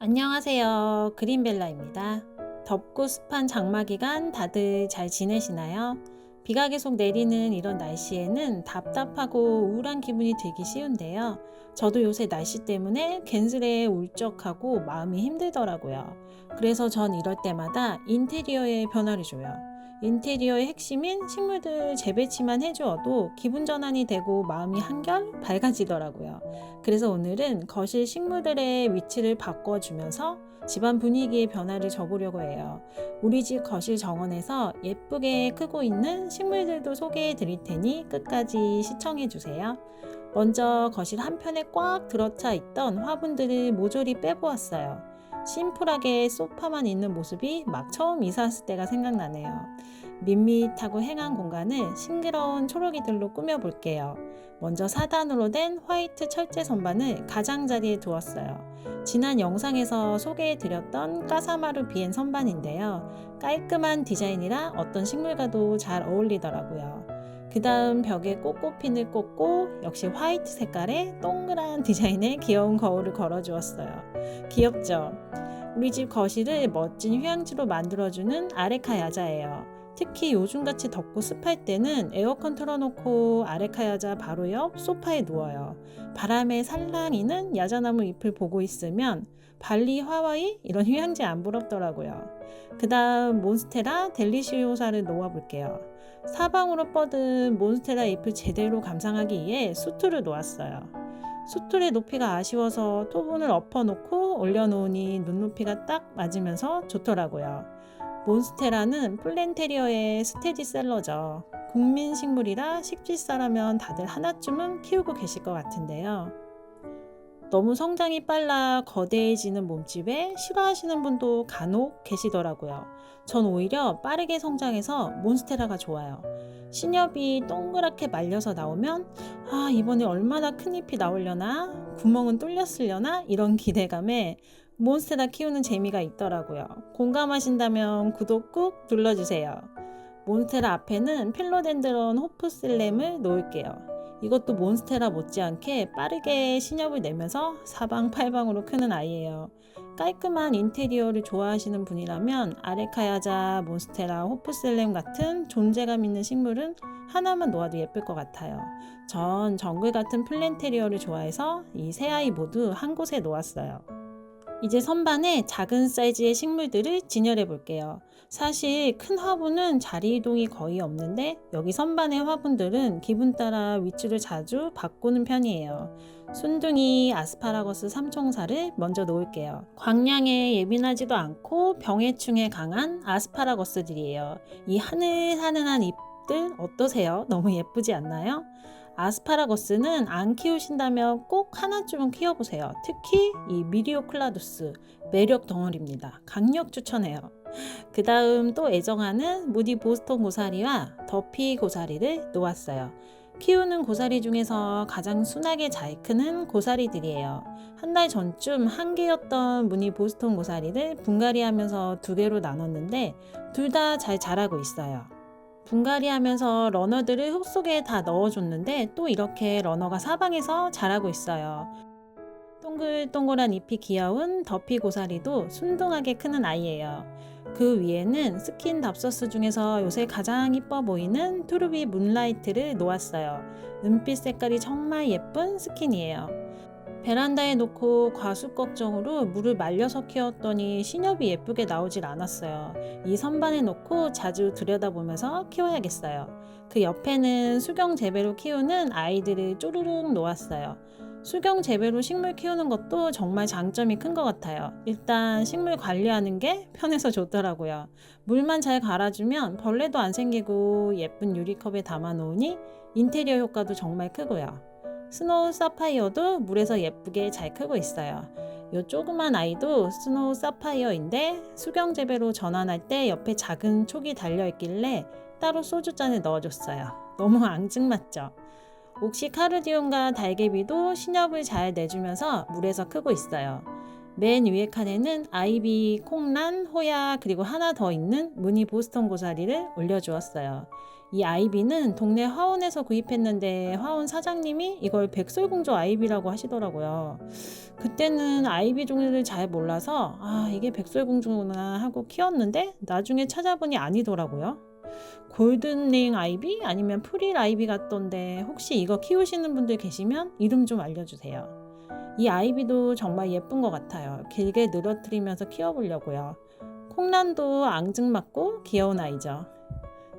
안녕하세요. 그린벨라입니다. 덥고 습한 장마 기간 다들 잘 지내시나요? 비가 계속 내리는 이런 날씨에는 답답하고 우울한 기분이 들기 쉬운데요. 저도 요새 날씨 때문에 괜스레 울적하고 마음이 힘들더라고요. 그래서 전 이럴 때마다 인테리어에 변화를 줘요. 인테리어의 핵심인 식물들 재배치만 해주어도 기분 전환이 되고 마음이 한결 밝아지더라고요. 그래서 오늘은 거실 식물들의 위치를 바꿔주면서 집안 분위기의 변화를 줘보려고 해요. 우리 집 거실 정원에서 예쁘게 크고 있는 식물들도 소개해 드릴 테니 끝까지 시청해 주세요. 먼저 거실 한편에 꽉 들어차 있던 화분들을 모조리 빼보았어요. 심플하게 소파만 있는 모습이 막 처음 이사 왔을 때가 생각나네요. 밋밋하고 행한 공간을 싱그러운 초록이들로 꾸며볼게요. 먼저 4단으로 된 화이트 철제 선반을 가장자리에 두었어요. 지난 영상에서 소개해드렸던 까사마루 비엔 선반인데요. 깔끔한 디자인이라 어떤 식물과도 잘 어울리더라고요. 그 다음 벽에 꽃꽃핀을 꽂고 역시 화이트 색깔의 동그란 디자인의 귀여운 거울을 걸어 주었어요. 귀엽죠? 우리 집 거실을 멋진 휴양지로 만들어주는 아레카 야자예요. 특히 요즘같이 덥고 습할 때는 에어컨 틀어놓고 아레카 야자 바로 옆 소파에 누워요. 바람에 살랑이는 야자나무 잎을 보고 있으면 발리, 하와이 이런 휴양지 안 부럽더라고요. 그 다음 몬스테라 델리시오사를 놓아볼게요. 사방으로 뻗은 몬스테라 잎을 제대로 감상하기 위해 수트를 놓았어요. 수틀의 높이가 아쉬워서 토분을 엎어놓고 올려놓으니 눈높이가 딱 맞으면서 좋더라고요. 몬스테라는 플랜테리어의 스테디셀러죠. 국민 식물이라 식질사라면 다들 하나쯤은 키우고 계실 것 같은데요. 너무 성장이 빨라 거대해지는 몸집에 싫어하시는 분도 간혹 계시더라고요. 전 오히려 빠르게 성장해서 몬스테라가 좋아요. 신엽이 동그랗게 말려서 나오면 아 이번에 얼마나 큰 잎이 나오려나 구멍은 뚫렸으려나 이런 기대감에 몬스테라 키우는 재미가 있더라고요. 공감하신다면 구독 꾹 눌러주세요. 몬스테라 앞에는 필로덴드론 호프슬램을 놓을게요. 이것도 몬스테라 못지않게 빠르게 신엽을 내면서 사방팔방으로 크는 아이예요. 깔끔한 인테리어를 좋아하시는 분이라면 아레카야자, 몬스테라, 호프셀렘 같은 존재감 있는 식물은 하나만 놓아도 예쁠 것 같아요. 전 정글 같은 플랜테리어를 좋아해서 이 세 아이 모두 한 곳에 놓았어요. 이제 선반에 작은 사이즈의 식물들을 진열해 볼게요. 사실 큰 화분은 자리 이동이 거의 없는데 여기 선반의 화분들은 기분 따라 위치를 자주 바꾸는 편이에요. 순둥이 아스파라거스 삼총사를 먼저 놓을게요. 광량에 예민하지도 않고 병해충에 강한 아스파라거스들이에요. 이 하늘하늘한 잎들 어떠세요? 너무 예쁘지 않나요? 아스파라거스는 안 키우신다면 꼭 하나쯤은 키워보세요. 특히 이 미리오클라두스 매력 덩어리입니다. 강력 추천해요. 그 다음 또 애정하는 무디 보스턴 고사리와 더피 고사리를 놓았어요. 키우는 고사리 중에서 가장 순하게 잘 크는 고사리들이에요. 한 달 전쯤 한 개였던 무늬 보스턴 고사리를 분갈이 하면서 두 개로 나눴는데 둘 다 잘 자라고 있어요. 분갈이 하면서 러너들을 흙 속에 다 넣어줬는데 또 이렇게 러너가 사방에서 자라고 있어요. 동글동글한 잎이 귀여운 더피 고사리도 순둥하게 크는 아이예요. 그 위에는 스킨 답서스 중에서 요새 가장 이뻐 보이는 투르비 문라이트를 놓았어요. 은빛 색깔이 정말 예쁜 스킨이에요. 베란다에 놓고 과습 걱정으로 물을 말려서 키웠더니 신엽이 예쁘게 나오질 않았어요. 이 선반에 놓고 자주 들여다보면서 키워야겠어요. 그 옆에는 수경 재배로 키우는 아이들을 쪼르륵 놓았어요. 수경 재배로 식물 키우는 것도 정말 장점이 큰 것 같아요. 일단 식물 관리하는 게 편해서 좋더라고요. 물만 잘 갈아주면 벌레도 안 생기고 예쁜 유리컵에 담아 놓으니 인테리어 효과도 정말 크고요. 스노우 사파이어도 물에서 예쁘게 잘 크고 있어요. 요 조그만 아이도 스노우 사파이어인데 수경 재배로 전환할 때 옆에 작은 촉이 달려 있길래 따로 소주잔에 넣어줬어요. 너무 앙증맞죠? 옥시카르디움과 달개비도 신엽을 잘 내주면서 물에서 크고 있어요. 맨 위에 칸에는 아이비, 콩란, 호야 그리고 하나 더 있는 무늬 보스턴 고사리를 올려주었어요. 이 아이비는 동네 화원에서 구입했는데 화원 사장님이 이걸 백설공주 아이비라고 하시더라고요. 그때는 아이비 종류를 잘 몰라서 아 이게 백설공주구나 하고 키웠는데 나중에 찾아보니 아니더라고요. 골든링 아이비 아니면 프릴 아이비 같던데 혹시 이거 키우시는 분들 계시면 이름 좀 알려주세요. 이 아이비도 정말 예쁜 것 같아요. 길게 늘어뜨리면서 키워보려고요. 콩란도 앙증맞고 귀여운 아이죠.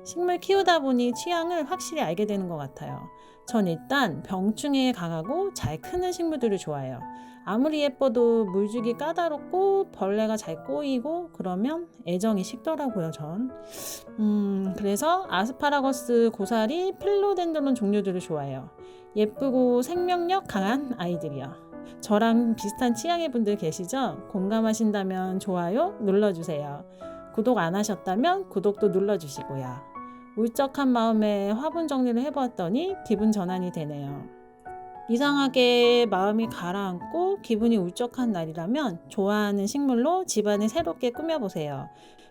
식물 키우다 보니 취향을 확실히 알게 되는 것 같아요. 전 일단 병충해에 강하고 잘 크는 식물들을 좋아해요. 아무리 예뻐도 물주기 까다롭고 벌레가 잘 꼬이고 그러면 애정이 식더라고요, 전. 음, 그래서 아스파라거스, 고사리, 필로덴드론 종류들을 좋아해요. 예쁘고 생명력 강한 아이들이요. 저랑 비슷한 취향의 분들 계시죠? 공감하신다면 좋아요 눌러주세요. 구독 안 하셨다면 구독도 눌러주시고요. 울적한 마음에 화분 정리를 해보았더니 기분 전환이 되네요. 이상하게 마음이 가라앉고 기분이 울적한 날이라면 좋아하는 식물로 집안을 새롭게 꾸며보세요.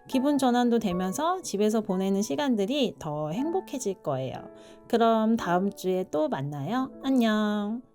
기분 전환도 되면서 집에서 보내는 시간들이 더 행복해질 거예요. 그럼 다음 주에 또 만나요. 안녕.